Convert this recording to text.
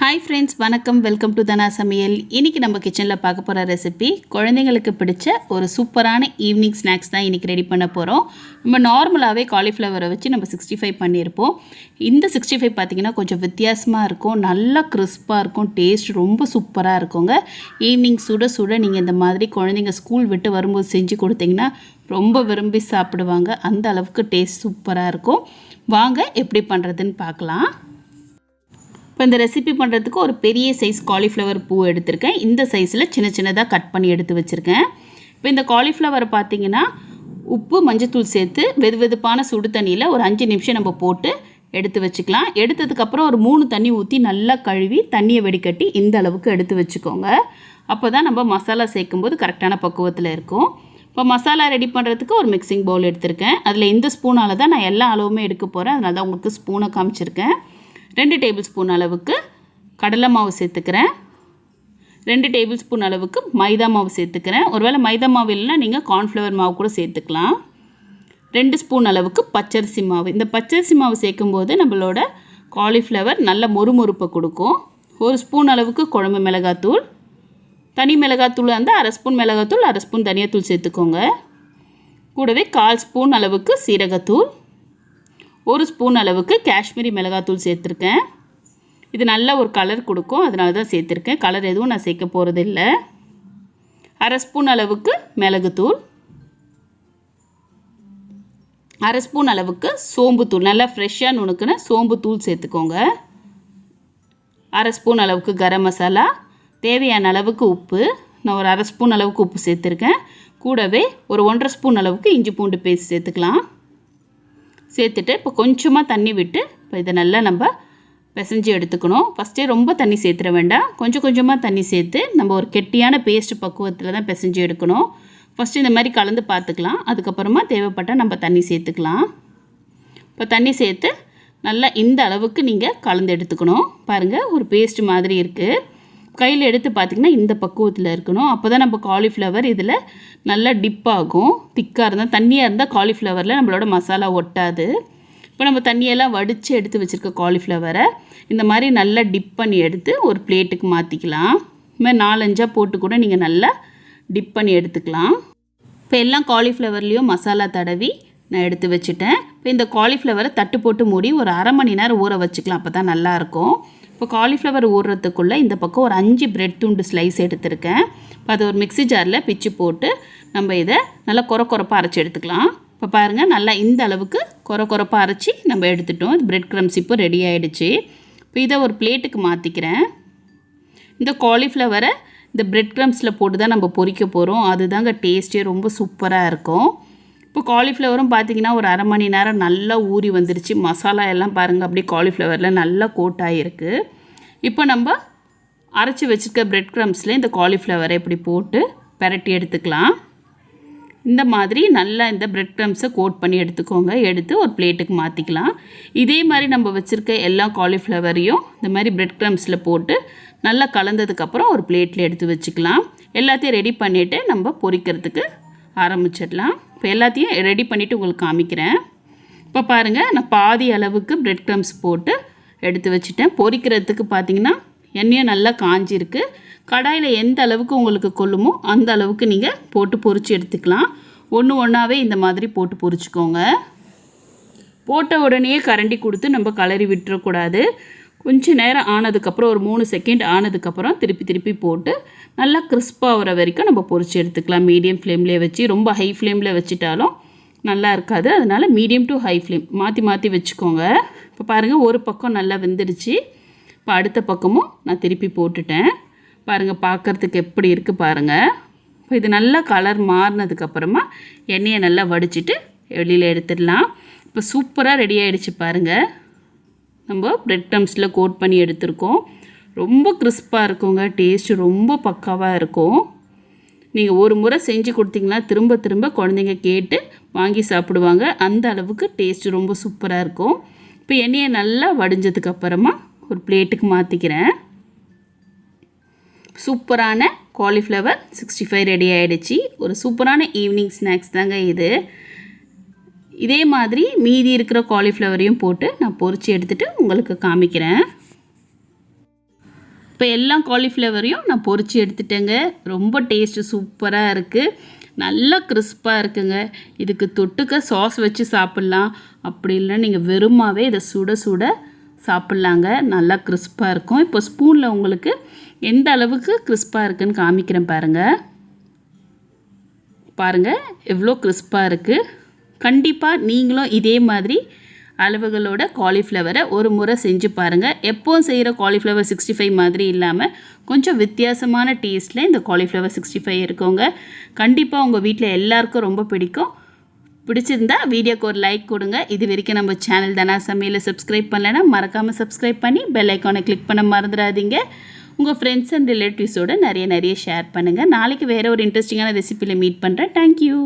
Hi friends வணக்கம். Welcome to Dhana சமையல் இன்றைக்கி நம்ம கிச்சனில் பார்க்க போகிற ரெசிபி குழந்தைங்களுக்கு பிடிச்ச ஒரு சூப்பரான ஈவினிங் ஸ்நாக்ஸ் தான் இன்றைக்கி ரெடி பண்ண போகிறோம் நம்ம நார்மலாகவே காலிஃப்ளவரை வச்சு நம்ம சிக்ஸ்டி ஃபைவ் பண்ணியிருப்போம். இந்த சிக்ஸ்டி ஃபைவ் பார்த்திங்கன்னா கொஞ்சம் வித்தியாசமாக இருக்கும். நல்லா கிறிஸ்பாக இருக்கும். டேஸ்ட் ரொம்ப சூப்பராக இருக்குங்க. ஈவினிங் சுட சுட நீங்கள் இந்த மாதிரி குழந்தைங்க ஸ்கூல் விட்டு வரும்போது செஞ்சு கொடுத்தீங்கன்னா ரொம்ப விரும்பி சாப்பிடுவாங்க. அந்த அளவுக்கு டேஸ்ட் சூப்பராக இருக்கும். வாங்க எப்படி பண்ணுறதுன்னு பார்க்கலாம். இப்போ இந்த ரெசிபி பண்ணுறதுக்கு ஒரு பெரிய சைஸ் காலிஃப்ளவர் பூ எடுத்திருக்கேன். இந்த சைஸில் சின்ன சின்னதாக கட் பண்ணி எடுத்து வச்சுருக்கேன். இப்போ இந்த காலிஃப்ளவர் பார்த்திங்கன்னா உப்பு மஞ்சத்தூள் சேர்த்து வெது வெதுப்பான சுடு தண்ணியில் ஒரு அஞ்சு நிமிஷம் நம்ம போட்டு எடுத்து வச்சுக்கலாம். எடுத்ததுக்கப்புறம் ஒரு மூணு தண்ணி ஊற்றி நல்லா கழுவி தண்ணியை வெடிக்கட்டி இந்த அளவுக்கு எடுத்து வச்சுக்கோங்க. அப்போ தான் நம்ம மசாலா சேர்க்கும்போது கரெக்டான பக்குவத்தில் இருக்கும். இப்போ மசாலா ரெடி பண்ணுறதுக்கு ஒரு மிக்சிங் பவுல் எடுத்திருக்கேன். அதில் இந்த ஸ்பூனால் தான் நான் எல்லா அளவுமே எடுக்க போகிறேன் அதனால தான் உங்களுக்கு ஸ்பூனை காமிச்சிருக்கேன். ரெண்டு டேபிள் ஸ்பூன் அளவுக்கு கடலை மாவு சேர்த்துக்கிறேன். ரெண்டு டேபிள் ஸ்பூன் அளவுக்கு மைதா மாவு சேர்த்துக்கிறேன். ஒருவேளை மைதா மாவு இல்லைன்னா நீங்கள் கார்ன்ஃப்ளவர் மாவு கூட சேர்த்துக்கலாம். ரெண்டு ஸ்பூன் அளவுக்கு பச்சரிசி மாவு. இந்த பச்சரிசி மாவு சேர்க்கும்போது நம்மளோட காலிஃப்ளவர் நல்ல மொறுமொறுப்பை கொடுக்கும். ஒரு ஸ்பூன் அளவுக்கு குழம்பு மிளகாத்தூள். தனி மிளகாத்தூள் வந்து அரை ஸ்பூன் மிளகாத்தூள் அரை ஸ்பூன் தனியாத்தூள் சேர்த்துக்கோங்க. கூடவே கால் ஸ்பூன் அளவுக்கு சீரகத்தூள். ஒரு ஸ்பூன் அளவுக்கு காஷ்மீரி மிளகாத்தூள் சேர்த்துருக்கேன். இது நல்ல ஒரு கலர் கொடுக்கும். அதனால தான் சேர்த்துருக்கேன். கலர் எதுவும் நான் சேர்க்க போகிறது இல்லை அரை ஸ்பூன் அளவுக்கு மிளகுத்தூள். அரை ஸ்பூன் அளவுக்கு சோம்புத்தூள். நல்லா ஃப்ரெஷ்ஷாக நுணுக்குன்னு சோம்புத்தூள் சேர்த்துக்கோங்க. அரை ஸ்பூன் அளவுக்கு கரம் மசாலா. தேவையான அளவுக்கு உப்பு. நான் ஒரு அரை ஸ்பூன் அளவுக்கு உப்பு சேர்த்துருக்கேன். கூடவே ஒரு ஒன்றரை ஸ்பூன் அளவுக்கு இஞ்சி பூண்டு பேஸ்ட் சேர்த்துக்கலாம். சேர்த்துட்டு இப்போ கொஞ்சமாக தண்ணி விட்டு இப்போ இதை நல்லா நம்ம பிசைஞ்சு எடுத்துக்கணும். ஃபஸ்ட்டே ரொம்ப தண்ணி சேர்த்துட வேண்டாம். கொஞ்சம் கொஞ்சமாக தண்ணி சேர்த்து நம்ம ஒரு கெட்டியான பேஸ்ட் பக்குவத்தில் தான் பிசைஞ்சு எடுக்கணும். ஃபஸ்ட்டு இந்த மாதிரி கலந்து பார்த்துக்கலாம். அதுக்கப்புறமா தேவைப்பட்டால் நம்ம தண்ணி சேர்த்துக்கலாம். இப்போ தண்ணி சேர்த்து நல்லா இந்த அளவுக்கு நீங்கள் கலந்து எடுத்துக்கணும். பாருங்கள் ஒரு பேஸ்ட் மாதிரி இருக்குது கையில் எடுத்து பார்த்திங்கன்னா இந்த பக்குவத்தில் இருக்கணும். அப்போ தான் நம்ம காலிஃப்ளவர் இதில் நல்லா டிப் ஆகும். திக்காக இருந்தால் தண்ணியாக இருந்தால் காலிஃப்ளவரில் நம்மளோட மசாலா ஒட்டாது. இப்போ நம்ம தண்ணியெல்லாம் வடித்து எடுத்து வச்சுருக்க காலிஃப்ளவரை இந்த மாதிரி நல்லா டிப் பண்ணி எடுத்து ஒரு பிளேட்டுக்கு மாற்றிக்கலாம் இது மாதிரி நாலஞ்சாக போட்டு கூட நீங்கள் நல்லா டிப் பண்ணி எடுத்துக்கலாம். இப்போ எல்லாம் காலிஃப்ளவர்லேயும் மசாலா தடவி நான் எடுத்து வச்சுட்டேன். இப்போ இந்த காலிஃப்ளவரை தட்டு போட்டு மூடி ஒரு அரை மணி நேரம் ஊற வச்சுக்கலாம். அப்போ தான் நல்லாயிருக்கும் இப்போ காலிஃப்ளவர் ஊறுறதுக்குள்ளே இந்த பக்கம் ஒரு அஞ்சு பிரெட் துண்டு ஸ்லைஸ் எடுத்திருக்கேன். இப்போ அதை ஒரு மிக்ஸி ஜாரில் பிச்சு போட்டு நம்ம இதை நல்லா குறை குறைப்பாக அரைச்சி எடுத்துக்கலாம். இப்போ பாருங்கள் நல்லா இந்த அளவுக்கு குறை குறைப்பாக அரைச்சி நம்ம எடுத்துட்டோம். இது பிரெட் க்ரம்ஸ் இப்போ ரெடி ஆகிடுச்சு இப்போ இதை ஒரு பிளேட்டுக்கு மாற்றிக்கிறேன் இந்த காலிஃப்ளவரை இந்த பிரெட் க்ரம்ஸில் போட்டு தான் நம்ம பொரிக்க போகிறோம் அதுதாங்க டேஸ்ட்டே ரொம்ப சூப்பராக இருக்கும். இப்போ காலிஃப்ளவரும் பார்த்தீங்கன்னா ஒரு அரை மணி நேரம் நல்லா ஊறி வந்துருச்சு. மசாலா எல்லாம் பாருங்கள் அப்படியே காலிஃப்ளவரில் நல்லா கோட் ஆகிருக்கு இப்போ நம்ம அரைச்சி வச்சுருக்க ப்ரெட் க்ரம்ஸில் இந்த காலிஃப்ளவரை இப்படி போட்டு பரட்டி எடுத்துக்கலாம். இந்த மாதிரி நல்லா இந்த ப்ரெட் க்ரம்ஸை கோட் பண்ணி எடுத்துக்கோங்க. எடுத்து ஒரு பிளேட்டுக்கு மாற்றிக்கலாம் இதே மாதிரி நம்ம வச்சுருக்க எல்லா காலிஃப்ளவரையும் இந்த மாதிரி ப்ரெட் க்ரம்ஸில் போட்டு நல்லா கலந்ததுக்கப்புறம் ஒரு பிளேட்டில் எடுத்து வச்சுக்கலாம். எல்லாத்தையும் ரெடி பண்ணிவிட்டு நம்ம பொரிக்கிறதுக்கு ஆரம்பிச்சிடலாம். இப்போ எல்லாத்தையும் ரெடி பண்ணிவிட்டு உங்களுக்கு காமிக்கிறேன். இப்போ பாருங்கள் நான் பாதி அளவுக்கு பிரெட் க்ரம்ஸ் போட்டு எடுத்து வச்சுட்டேன். பொரிக்கிறதுக்கு பார்த்தீங்கன்னா எண்ணெயும் நல்லா காஞ்சிருக்கு. கடாயில் எந்த அளவுக்கு உங்களுக்கு கொள்ளுமோ அந்த அளவுக்கு நீங்கள் போட்டு பொறிச்சு எடுத்துக்கலாம். ஒன்று ஒன்றாவே இந்த மாதிரி போட்டு பொறிச்சிக்கோங்க போட்ட உடனே கரண்டி கொடுத்து நம்ம கலரி விட்டுறக்கூடாது. கொஞ்ச நேரம் ஆனதுக்கப்புறம் ஒரு மூணு செகண்ட் ஆனதுக்கப்புறம் திருப்பி திருப்பி போட்டு நல்லா கிறிஸ்பாக வர வரைக்கும் நம்ம பொரிச்சு எடுத்துக்கலாம். மீடியம் ஃப்ளேம்லேயே வச்சு ரொம்ப ஹை ஃப்ளேமில் வச்சுட்டாலும் நல்லா இருக்காது. அதனால் மீடியம் டு ஹை ஃப்ளேம் மாற்றி மாற்றி வச்சுக்கோங்க. இப்போ பாருங்கள் ஒரு பக்கம் நல்லா வெந்துடுச்சு இப்போ அடுத்த பக்கமும் நான் திருப்பி போட்டுட்டேன். பாருங்கள் பார்க்குறதுக்கு எப்படி இருக்குது பாருங்கள் இப்போ இது நல்லா கலர் மாறினதுக்கப்புறமா எண்ணெயை நல்லா வடிச்சிட்டு வெளியில் எடுத்துடலாம். இப்போ சூப்பராக ரெடி ஆகிடுச்சு பாருங்கள் நம்ம பிரெட் க்ரம்ஸில் கோட் பண்ணி எடுத்திருக்கோம். ரொம்ப கிறிஸ்பாக இருக்குங்க. டேஸ்ட்டு ரொம்ப பக்காவாக இருக்கும். நீங்கள் ஒரு முறை செஞ்சு கொடுத்தீங்கன்னா திரும்ப திரும்ப குழந்தைங்க கேட்டு வாங்கி சாப்பிடுவாங்க. அந்த அளவுக்கு டேஸ்ட்டு ரொம்ப சூப்பராக இருக்கும். இப்போ எண்ணெயை நல்லா வடிஞ்சதுக்கப்புறமா ஒரு பிளேட்டுக்கு மாற்றிக்கிறேன் சூப்பரான காலிஃப்ளவர் சிக்ஸ்டி ஃபைவ் ரெடி ஆகிடுச்சி ஒரு சூப்பரான ஈவினிங் ஸ்நாக்ஸ் தாங்க இது. இதே மாதிரி மீதி இருக்கிற காலிஃப்ளவரையும் போட்டு நான் பொரித்து எடுத்துகிட்டு உங்களுக்கு காமிக்கிறேன். இப்போ எல்லா காலிஃப்ளவரையும் நான் பொரிச்சு எடுத்துட்டேங்க. ரொம்ப டேஸ்ட்டு சூப்பராக இருக்குது நல்லா கிறிஸ்பாக இருக்குங்க. இதுக்கு தொட்டுக்க சாஸ் வச்சு சாப்பிட்லாம். அப்படி இல்லைன்னா நீங்கள் வெறுமாவே இதை சுட சுட சாப்பிட்லாங்க. நல்லா கிறிஸ்பாக இருக்கும். இப்போ ஸ்பூனில் உங்களுக்கு எந்த அளவுக்கு கிறிஸ்பாக இருக்குன்னு காமிக்கிறேன் பாருங்கள் பாருங்கள் எவ்வளோ கிறிஸ்பாக இருக்குது கண்டிப்பாக நீங்களும் இதே மாதிரி அளவுகளோட காலிஃப்ளவரை ஒரு முறை செஞ்சு பாருங்கள் எப்போவும் செய்கிற காலிஃப்ளவர் சிக்ஸ்டி ஃபைவ் மாதிரி இல்லாமல் கொஞ்சம் வித்தியாசமான டேஸ்ட்டில் இந்த காலிஃப்ளவர் சிக்ஸ்டி ஃபைவ் இருக்கோங்க. கண்டிப்பாக உங்கள் வீட்டில் எல்லாருக்கும் ரொம்ப பிடிக்கும். பிடிச்சிருந்தா வீடியோக்கு ஒரு லைக் கொடுங்க. இது வரைக்கும் நம்ம சேனல் தானா சமையலை சப்ஸ்கிரைப் பண்ணலைன்னா மறக்காமல் சப்ஸ்கிரைப் பண்ணி பெல் ஐக்கானை கிளிக் பண்ண மறந்துடாதீங்க. உங்கள் ஃப்ரெண்ட்ஸ் அண்ட் ரிலேட்டிவ்ஸோடு நிறைய நிறைய ஷேர் பண்ணுங்கள் நாளைக்கு வேறு ஒரு இன்ட்ரெஸ்டிங்கான ரெசிப்பியில் மீட் பண்ணுறேன் தேங்க்யூ